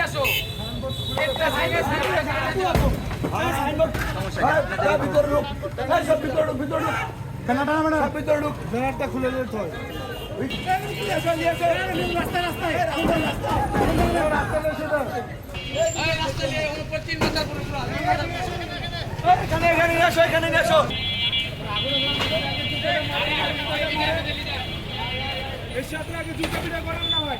খুলে আসো। একটা সাইনবোর্ড সাইনবোর্ড ভিতরে ঢুক। সব ভিতরে ঢুক ভিতরে ঢুক। কেনাটা না সব ভিতরে ঢুক। ব্যানারটা খুলে দিতে হয়। এই রাস্তা নিয়ে উপর তিন মাথার পুরো পুরো এখানে এখানে আসো এখানে নিয়ে এর সাথে আগে দুটো ভিডিও করেন না ভাই।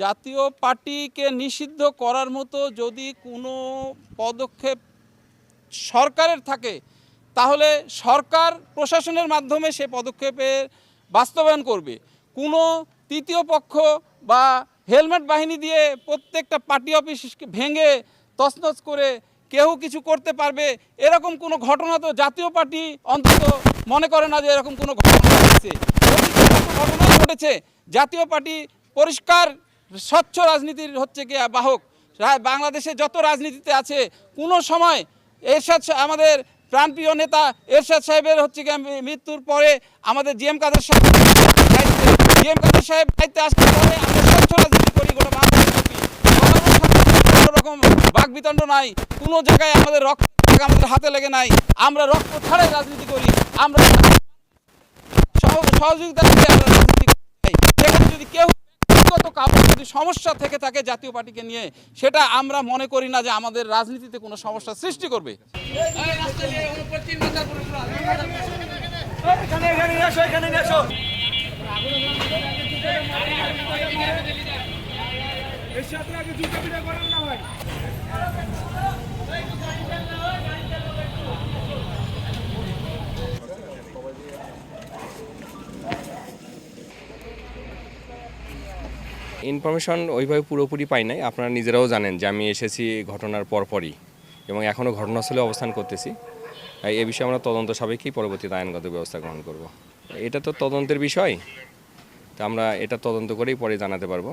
জাতীয় পার্টিকে নিষিদ্ধ করার মতো যদি কোনো পদক্ষেপ সরকারের থাকে, তাহলে সরকার প্রশাসনের মাধ্যমে সে পদক্ষেপের বাস্তবায়ন করবে। কোনো তৃতীয় পক্ষ বা হেলমেট বাহিনী দিয়ে প্রত্যেকটা পার্টি অফিস ভেঙে তছনছ করে কেউ কিছু করতে পারবে, এরকম কোনো ঘটনা তো জাতীয় পার্টি অন্তত মনে করে না যে এরকম কোনো ঘটনা ঘটেছে। ঘটনা ঘটেছে, জাতীয় পার্টি পরিষ্কার স্বচ্ছ রাজনীতির হচ্ছে কি বাহক। বাংলাদেশে যত রাজনীতিতে আছে, কোনো সময় এরশাদ আমাদের প্রাণপ্রিয় নেতা এরশাদ সাহেবের হচ্ছে কি মৃত্যুর পরে আমাদের জিএম কাদের সাহেব জিএম কাদের সাহেব দায়িত্বে আসার পরে আমরা স্বচ্ছ রাজনীতি করি গোটা কোনো রকম বাকবিতণ্ড নাই। কোনো জায়গায় আমাদের রক্ত আমাদের হাতে লেগে নাই। আমরা রক্ত ছাড়াই রাজনীতি করি। আমরা সহ- সহযোগিতা আমরা রাজনীতি করি। সেখানে যদি কেউ ব্যক্তিগত কারও যদি সমস্যা থেকে থাকে জাতীয় পার্টিকে নিয়ে, সেটা আমরা মনে করি না যে আমাদের রাজনীতিতে কোনো সমস্যা সৃষ্টি করবে। সাথে আগে করেন না ভাই ইনফরমেশন ওইভাবে পুরোপুরি পাই নাই। আপনারা নিজেরাও জানেন যে আমি এসেছি ঘটনার পরপরই এবং এখনও ঘটনাস্থলে অবস্থান করতেছি। এ বিষয়ে আমরা তদন্ত সাপেক্ষেই পরবর্তীতে আইনগত ব্যবস্থা গ্রহণ করব। এটা তো তদন্তের বিষয়। তা আমরা এটা তদন্ত করেই পরে জানাতে পারব।